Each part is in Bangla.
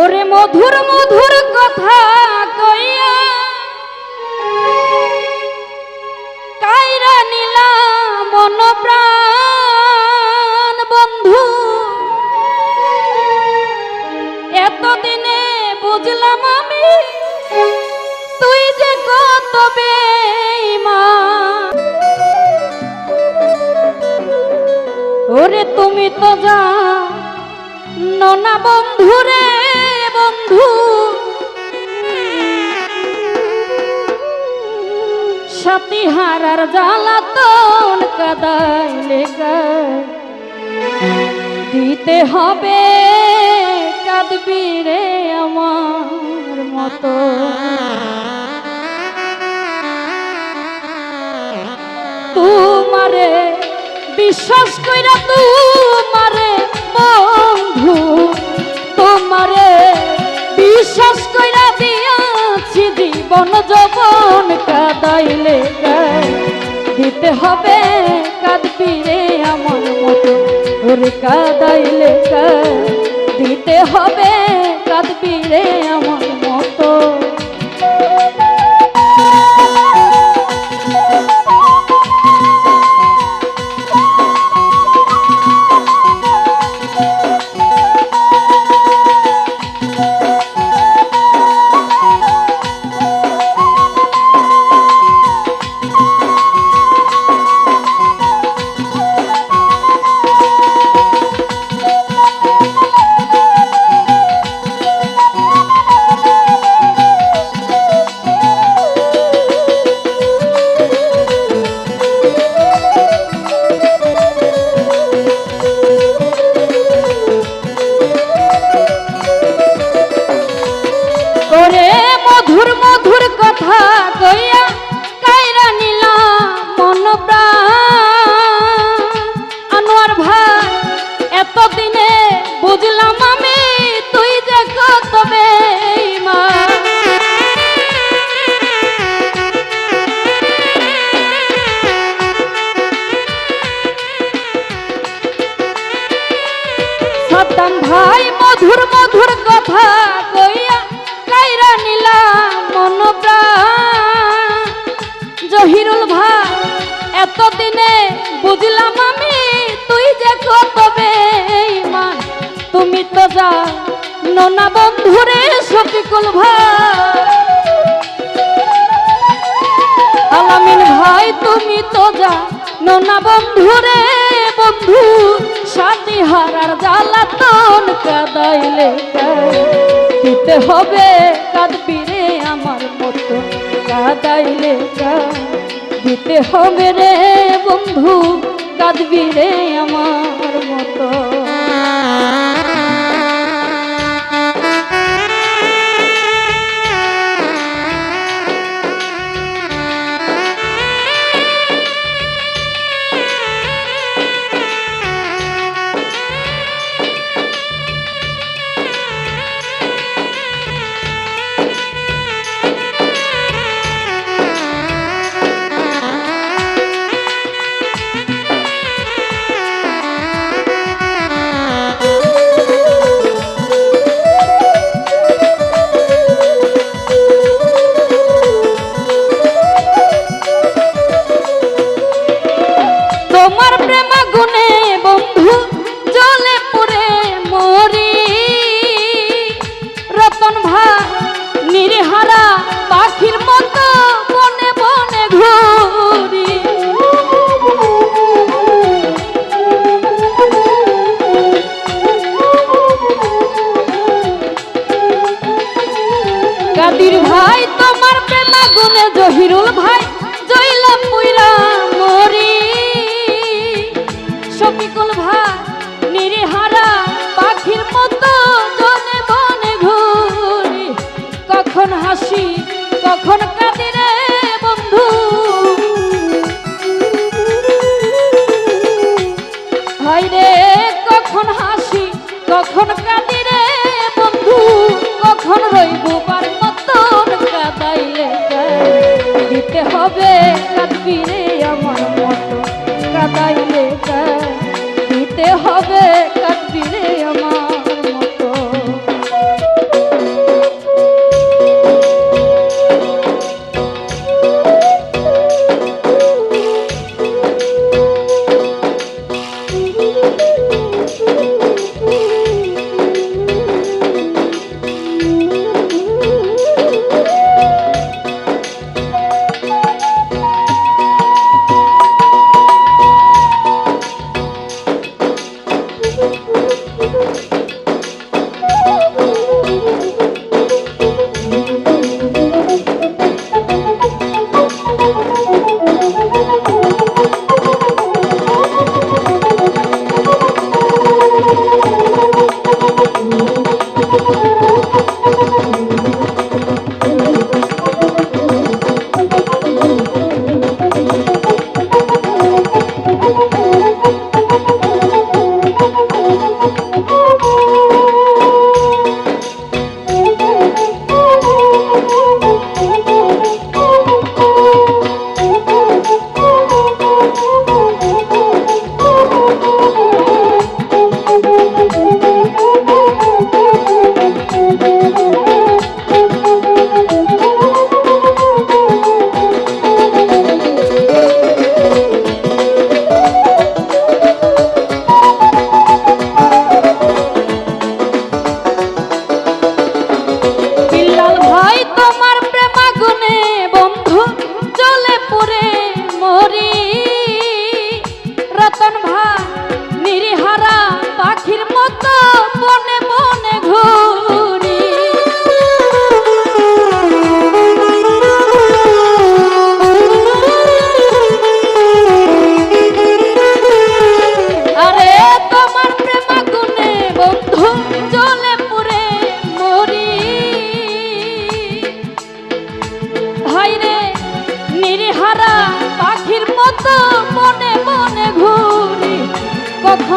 ওরে মধুর মধুর কথা কইয়া কাইরা নিলা মন প্রাণ। বন্ধু, এতদিনে বুঝলাম আমি তুই যে কত বেঈমান। ওরে তুমি তো যা ননা বন্ধু রে বন্ধু। সাথী হারার জ্বালাতন কাদাইলে গায় দিতে হবে কাঁদবি রে আমার মতো। তোমারে বিশ্বাস কইরা তোমারে বন্ধু জীবন যবন কাদাইলে দিতে হবে কাঁদবি রে আমার মতো। ওরে কাদাইলে দিতে হবে কাঁদবি রে আমার আলামিন ভাই, তুমি তো যা নোনা বন্ধু রে বন্ধু, সাথী হারার জ্বালাতন কাদাইলে। দিতে হবে কাঁদবি রে আমার মতো, কাদাইলে দিতে হবে রে বন্ধু কাঁদবি রে আমার মতো।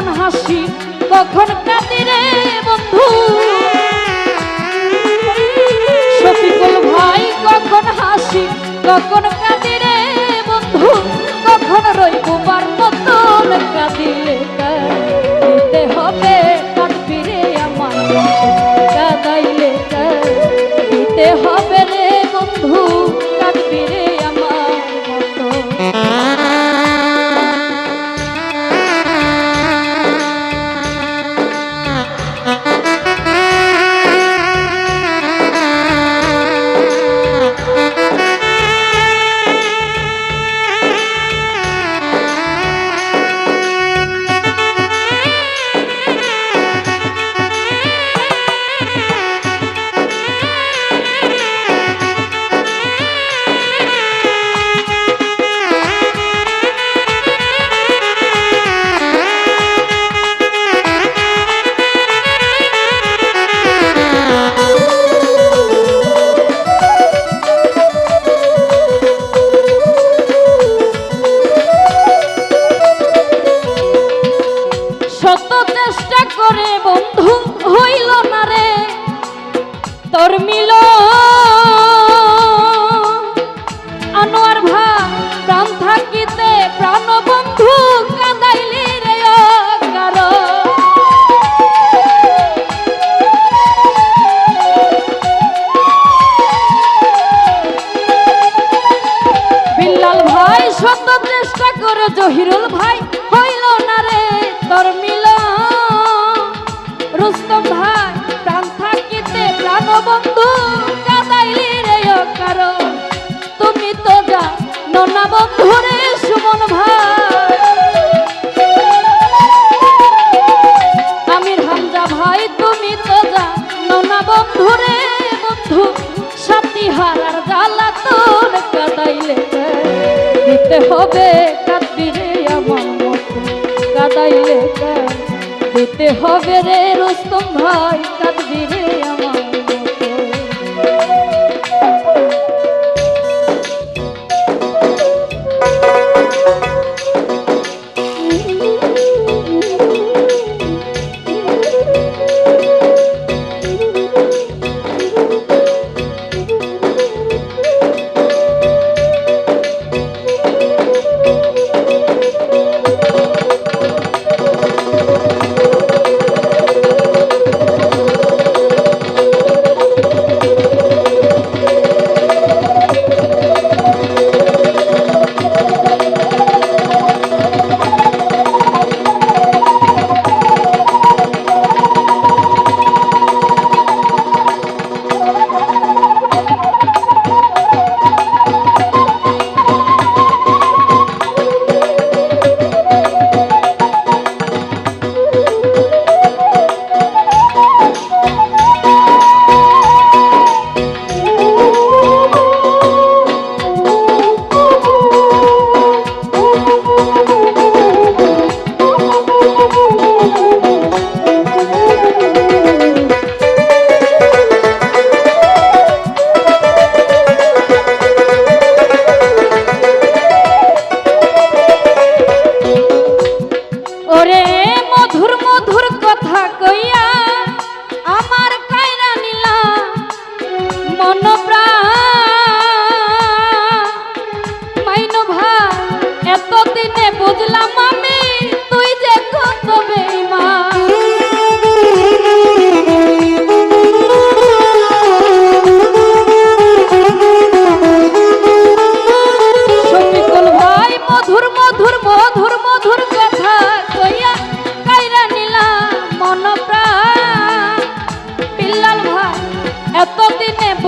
কখন হাসি কখন কাঁদে। করতে হবে কাঁদবি রে আমার মতো। কাদাইলে দিতে হবে রে রুস্তম ভাই।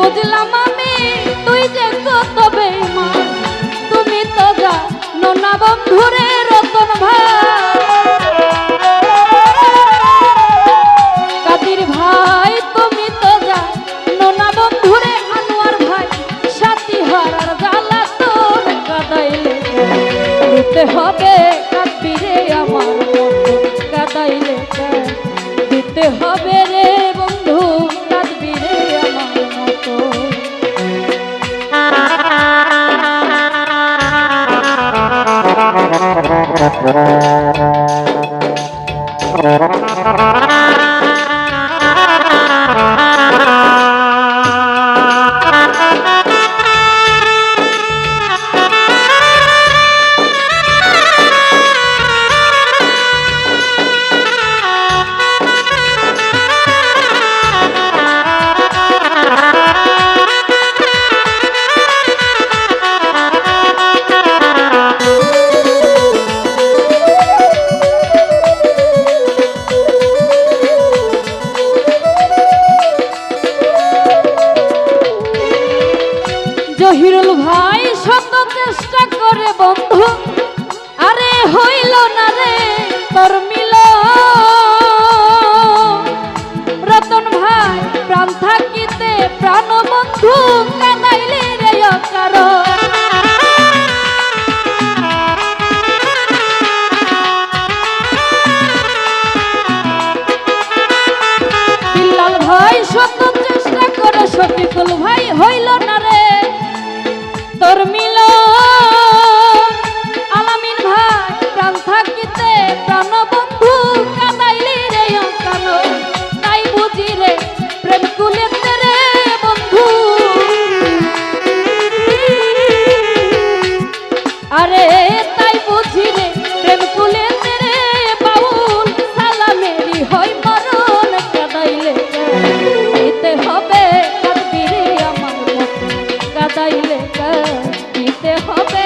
বুঝলাম আমি, তুই যে কত বেমান তুমি তো জানো না বন্ধুরে রতন ভাই। কাদির ভাই, তুমি তো জানো না বন্ধুরে আনোয়ার ভাই। সাথী হারার জ্বালা তো কাদাইলে। দিতে হবে কাদিরে আমার কাদাইলে দিতে হবে রে না রে তোর দিতে হবে।